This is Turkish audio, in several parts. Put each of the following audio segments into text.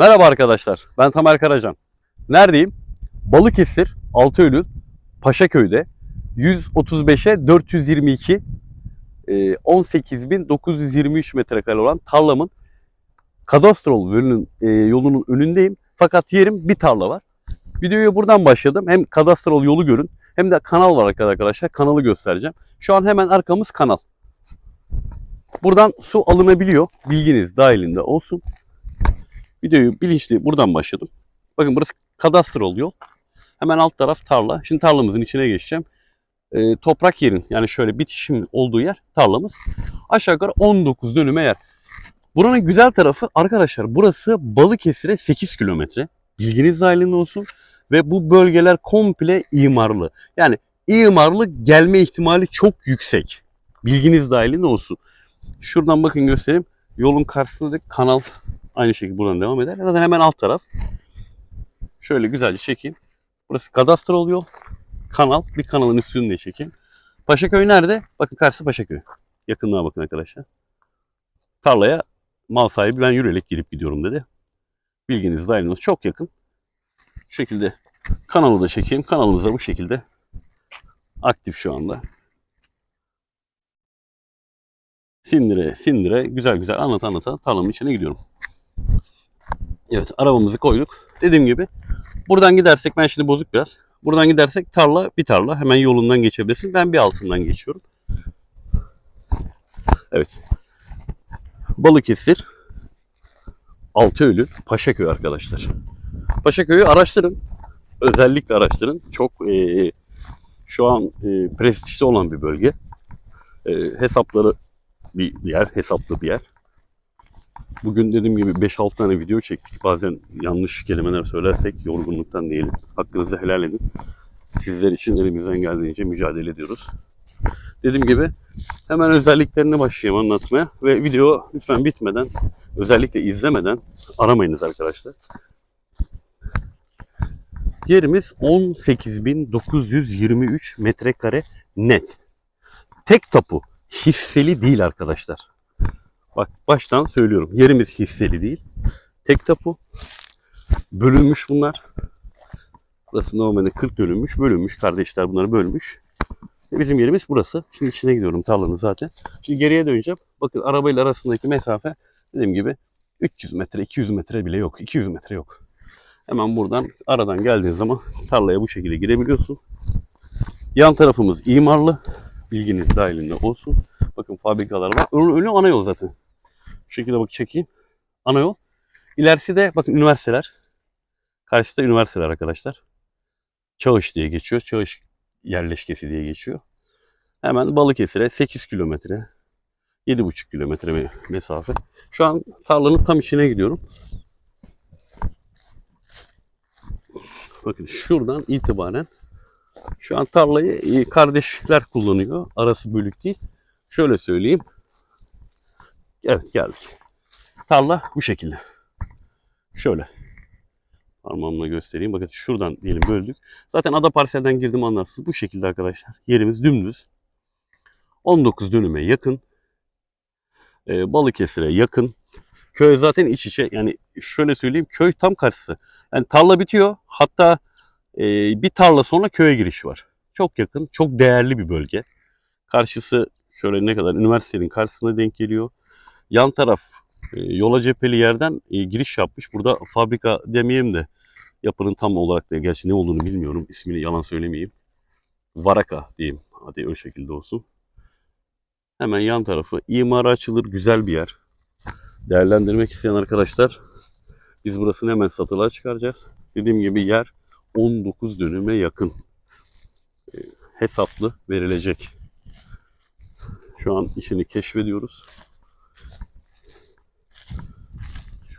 Merhaba arkadaşlar, ben Tamer Karacan. Neredeyim? Balıkesir, Altıölü, Paşaköy'de 135'e 422 e, 18.923 metrekare olan tarlamın kadastrol yolunun, e, yolunun önündeyim. Fakat yerim bir tarla var. Videoya buradan başladım. Hem kadastrol yolu görün hem de kanal var arkadaşlar. Kanalı göstereceğim. Şu an hemen arkamız kanal. Buradan su alınabiliyor. Bilginiz dahilinde olsun. Videoyu bilinçli buradan başladım. Bakın burası kadastrol yol. Hemen alt taraf tarla. Şimdi tarlamızın içine geçeceğim. Ee, toprak yerin yani şöyle bitişim olduğu yer tarlamız. Aşağı yukarı 19 dönüme yer. Buranın güzel tarafı arkadaşlar burası Balıkesir'e 8 kilometre. Bilginiz dahilinde olsun. Ve bu bölgeler komple imarlı. Yani imarlı gelme ihtimali çok yüksek. Bilginiz dahilinde olsun. Şuradan bakın göstereyim. Yolun karşısında da kanal aynı şekilde buradan devam eder. Zaten hemen alt taraf. Şöyle güzelce çekeyim. Burası kadastrol yol. Kanal. Bir kanalın üstünde çekeyim. Paşaköy nerede? Bakın karşısı Paşaköy. Yakınlığa bakın arkadaşlar. Tarlaya mal sahibi ben yürüyerek girip gidiyorum dedi. Bilginiz dahiliniz çok yakın. Şu şekilde kanalı da çekeyim. Kanalımız da bu şekilde aktif şu anda. Sindire sindire güzel güzel anlat anlata tarlanın içine gidiyorum. Evet arabamızı koyduk. Dediğim gibi buradan gidersek ben şimdi bozuk biraz. Buradan gidersek tarla bir tarla hemen yolundan geçebilirsin. Ben bir altından geçiyorum. Evet. Balıkesir Altıölü Paşaköy arkadaşlar. Paşaköy'ü araştırın. Özellikle araştırın. Çok eee, şu an eee prestijli olan bir bölge. Eee, hesapları bir yer, hesaplı bir yer. Bugün dediğim gibi 5-6 tane video çektik. Bazen yanlış kelimeler söylersek yorgunluktan diyelim. Hakkınızı helal edin. Sizler için elimizden geldiğince mücadele ediyoruz. Dediğim gibi hemen özelliklerini başlayayım anlatmaya. Ve video lütfen bitmeden, özellikle izlemeden aramayınız arkadaşlar. Yerimiz 18.923 metrekare net. Tek tapu hisseli değil arkadaşlar. Bak baştan söylüyorum. Yerimiz hisseli değil. Tek tapu. Bölünmüş bunlar. Burası normalde 40 dönülmüş. Bölünmüş. Kardeşler bunları bölmüş. Ve bizim yerimiz burası. Şimdi içine gidiyorum tarlanın zaten. Şimdi geriye döneceğim. Bakın arabayla arasındaki mesafe dediğim gibi 300 metre, 200 metre bile yok. 200 metre yok. Hemen buradan aradan geldiğin zaman tarlaya bu şekilde girebiliyorsun. Yan tarafımız imarlı. Bilginiz dahilinde olsun. Bakın fabrikalar var. Önü, önü ana yol zaten. Şekilde bak çekeyim. Ana yol. İlerisi de bakın üniversiteler. Karşıda üniversiteler arkadaşlar. Çağış diye geçiyor. Çağış yerleşkesi diye geçiyor. Hemen Balıkesir'e 8 kilometre. 7,5 kilometre me- mesafe. Şu an tarlanın tam içine gidiyorum. Bakın şuradan itibaren şu an tarlayı e, kardeşler kullanıyor. Arası bölük değil. Şöyle söyleyeyim. Evet geldik. Tarla bu şekilde. Şöyle. Parmağımla göstereyim. Bakın şuradan diyelim böldük. Zaten ada parselden girdim anlarsınız. Bu şekilde arkadaşlar. Yerimiz dümdüz. 19 dönüme yakın. Ee, Balıkesir'e yakın. Köy zaten iç içe. Yani şöyle söyleyeyim. Köy tam karşısı. Yani tarla bitiyor. Hatta e, bir tarla sonra köye giriş var. Çok yakın. Çok değerli bir bölge. Karşısı şöyle ne kadar üniversitenin karşısına denk geliyor. Yan taraf e, yola cepheli yerden e, giriş yapmış. Burada fabrika demeyeyim de yapının tam olarak da gerçi ne olduğunu bilmiyorum. İsmini yalan söylemeyeyim. Varaka diyeyim. Hadi o şekilde olsun. Hemen yan tarafı imara açılır güzel bir yer. Değerlendirmek isteyen arkadaşlar biz burasını hemen satılığa çıkaracağız. Dediğim gibi yer 19 dönüme yakın. E, hesaplı verilecek. Şu an içini keşfediyoruz.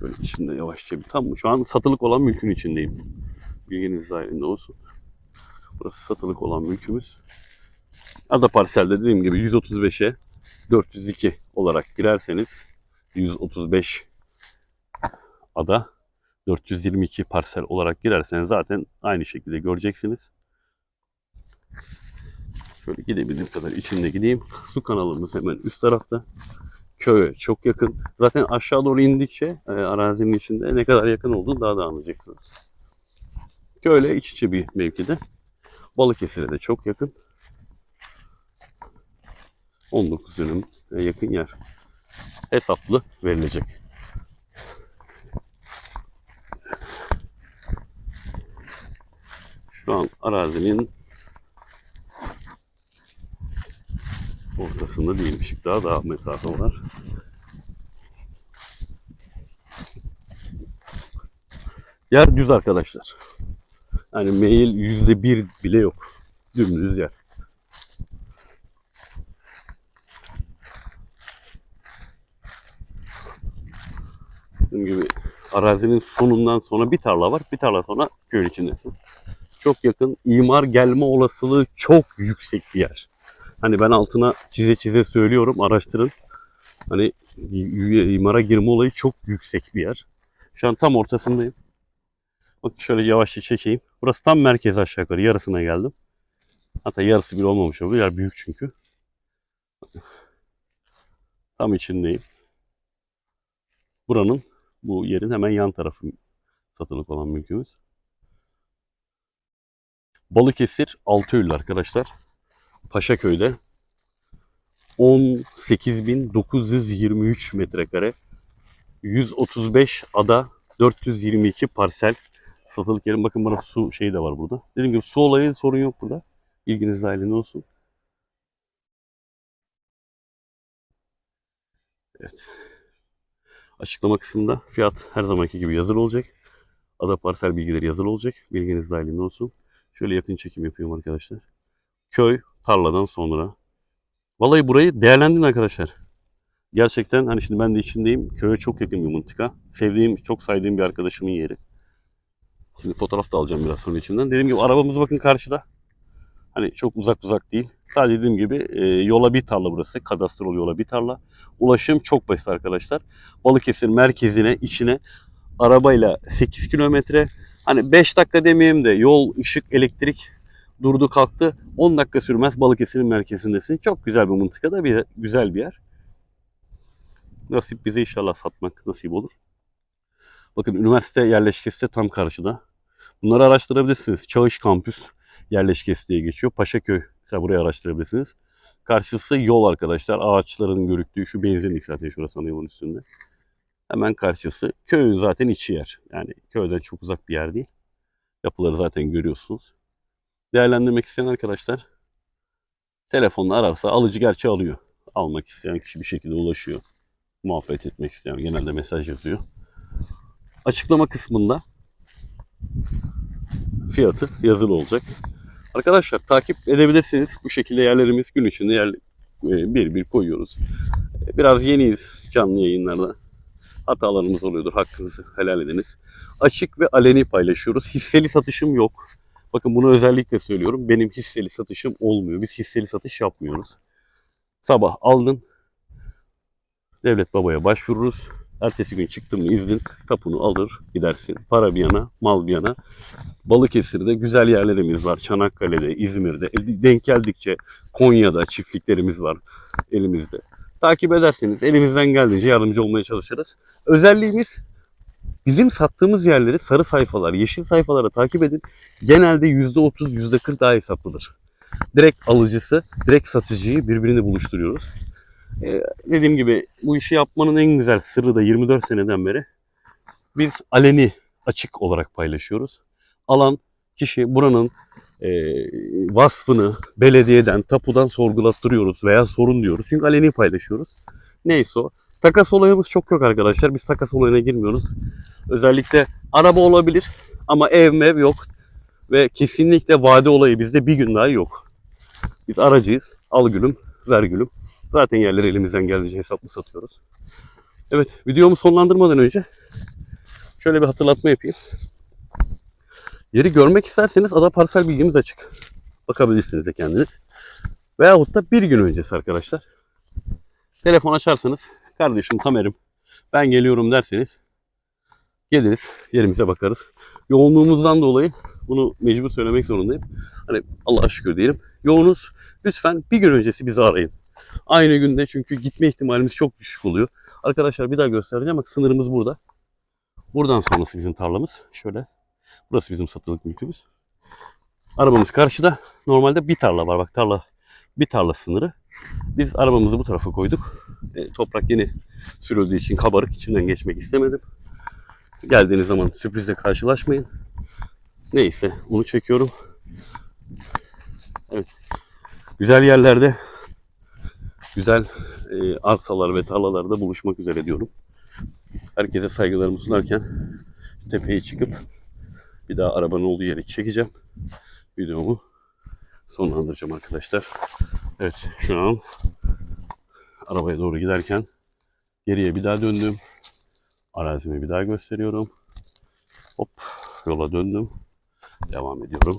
Şöyle içinde yavaşça bir tam şu an satılık olan mülkün içindeyim. Bilginiz dahilinde olsun. Burası satılık olan mülkümüz. Ada parselde dediğim gibi 135'e 402 olarak girerseniz 135 ada 422 parsel olarak girerseniz zaten aynı şekilde göreceksiniz. Şöyle gidebildiğim kadar içinde gideyim. Su kanalımız hemen üst tarafta. Köye çok yakın. Zaten aşağı doğru indikçe e, arazinin içinde ne kadar yakın olduğunu daha da anlayacaksınız. Köyle iç içe bir mevkide. Balıkesir'e de çok yakın. 19 dönüm yakın yer. Hesaplı verilecek. Şu an arazinin ortasında değilmiş. Daha daha mesafe var. Yer düz arkadaşlar. Yani meyil yüzde bir bile yok. Dümdüz yer. Dediğim gibi arazinin sonundan sonra bir tarla var. Bir tarla sonra köyün içindesin. Çok yakın. imar gelme olasılığı çok yüksek bir yer. Hani ben altına çize çize söylüyorum. Araştırın. Hani imara girme olayı çok yüksek bir yer. Şu an tam ortasındayım. Bak şöyle yavaşça çekeyim. Burası tam merkez aşağı yukarı. Yarısına geldim. Hatta yarısı bile olmamış olabilir. Yer büyük çünkü. Tam içindeyim. Buranın bu yerin hemen yan tarafı satılık olan mülkümüz. Balıkesir Altıölü arkadaşlar. Paşaköy'de 18.923 metrekare 135 ada 422 parsel satılık yerim. Bakın bana su şeyi de var burada. Dediğim gibi su olayı sorun yok burada. İlginiz dahilinde olsun. Evet. Açıklama kısmında fiyat her zamanki gibi yazılı olacak. Ada parsel bilgileri yazılı olacak. Bilginiz dahilinde olsun. Şöyle yakın çekim yapıyorum arkadaşlar. Köy tarladan sonra. Vallahi burayı değerlendirin arkadaşlar. Gerçekten hani şimdi ben de içindeyim. Köye çok yakın bir mıntıka. Sevdiğim, çok saydığım bir arkadaşımın yeri. Şimdi fotoğraf da alacağım biraz sonra içinden. Dediğim gibi arabamız bakın karşıda. Hani çok uzak uzak değil. Sadece dediğim gibi e, yola bir tarla burası. Kadastrol yola bir tarla. Ulaşım çok basit arkadaşlar. Balıkesir merkezine, içine arabayla 8 kilometre. Hani 5 dakika demeyeyim de yol, ışık, elektrik durdu kalktı. 10 dakika sürmez Balıkesir'in merkezindesin. Çok güzel bir mıntıkada bir güzel bir yer. Nasip bize inşallah satmak nasip olur. Bakın üniversite yerleşkesi de tam karşıda. Bunları araştırabilirsiniz. Çağış Kampüs yerleşkesi diye geçiyor. Paşaköy mesela burayı araştırabilirsiniz. Karşısı yol arkadaşlar. Ağaçların görüktüğü şu benzinlik zaten şurası ana üstünde. Hemen karşısı. Köyün zaten içi yer. Yani köyden çok uzak bir yer değil. Yapıları zaten görüyorsunuz. Değerlendirmek isteyen arkadaşlar telefonla ararsa alıcı gerçi alıyor. Almak isteyen kişi bir şekilde ulaşıyor. Muhabbet etmek isteyen genelde mesaj yazıyor. Açıklama kısmında fiyatı yazılı olacak. Arkadaşlar takip edebilirsiniz. Bu şekilde yerlerimiz gün içinde yer, e, bir bir koyuyoruz. Biraz yeniyiz canlı yayınlarda. Hatalarımız oluyordur. Hakkınızı helal ediniz. Açık ve aleni paylaşıyoruz. Hisseli satışım yok. Bakın bunu özellikle söylüyorum. Benim hisseli satışım olmuyor. Biz hisseli satış yapmıyoruz. Sabah aldın. Devlet babaya başvururuz. Ertesi gün çıktın mı iznin kapını alır gidersin. Para bir yana, mal bir yana. Balıkesir'de güzel yerlerimiz var. Çanakkale'de, İzmir'de. E, Denk geldikçe Konya'da çiftliklerimiz var elimizde. Takip ederseniz elimizden geldiğince yardımcı olmaya çalışırız. Özelliğimiz bizim sattığımız yerleri sarı sayfalar, yeşil sayfalara takip edin. Genelde %30, %40 daha hesaplıdır. Direkt alıcısı, direkt satıcıyı birbirini buluşturuyoruz. Ee, dediğim gibi bu işi yapmanın en güzel sırrı da 24 seneden beri biz aleni açık olarak paylaşıyoruz. Alan kişi buranın e, vasfını belediyeden, tapudan sorgulattırıyoruz veya sorun diyoruz. Çünkü aleni paylaşıyoruz. Neyse o. Takas olayımız çok yok arkadaşlar. Biz takas olayına girmiyoruz. Özellikle araba olabilir ama ev mev yok. Ve kesinlikle vade olayı bizde bir gün daha yok. Biz aracıyız. Al gülüm, ver gülüm. Zaten yerleri elimizden geldiğince hesaplı satıyoruz. Evet, videomu sonlandırmadan önce şöyle bir hatırlatma yapayım. Yeri görmek isterseniz ada parsel bilgimiz açık. Bakabilirsiniz de kendiniz. Veyahut da bir gün öncesi arkadaşlar. Telefon açarsanız kardeşim Tamer'im ben geliyorum derseniz geliriz yerimize bakarız. Yoğunluğumuzdan dolayı bunu mecbur söylemek zorundayım. Hani Allah'a şükür diyelim. Yoğunuz lütfen bir gün öncesi bizi arayın. Aynı günde çünkü gitme ihtimalimiz çok düşük oluyor. Arkadaşlar bir daha göstereceğim. Bak sınırımız burada. Buradan sonrası bizim tarlamız. Şöyle. Burası bizim satılık mülkümüz. Arabamız karşıda. Normalde bir tarla var. Bak tarla bir tarla sınırı. Biz arabamızı bu tarafa koyduk. E, toprak yeni sürüldüğü için kabarık. içinden geçmek istemedim. Geldiğiniz zaman sürprizle karşılaşmayın. Neyse bunu çekiyorum. Evet. Güzel yerlerde güzel e, arsalar ve tarlalarda buluşmak üzere diyorum. Herkese saygılarımı sunarken tepeye çıkıp bir daha arabanın olduğu yeri çekeceğim. Videomu sonlandıracağım arkadaşlar. Evet şu an arabaya doğru giderken geriye bir daha döndüm. Arazimi bir daha gösteriyorum. Hop yola döndüm. Devam ediyorum.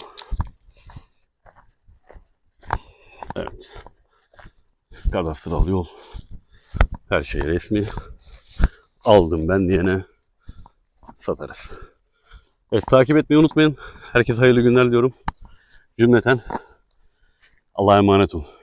Evet. Kadastral yol. Her şey resmi. Aldım ben diyene satarız. Evet takip etmeyi unutmayın. Herkese hayırlı günler diyorum. Cümleten Allah'a emanet olun.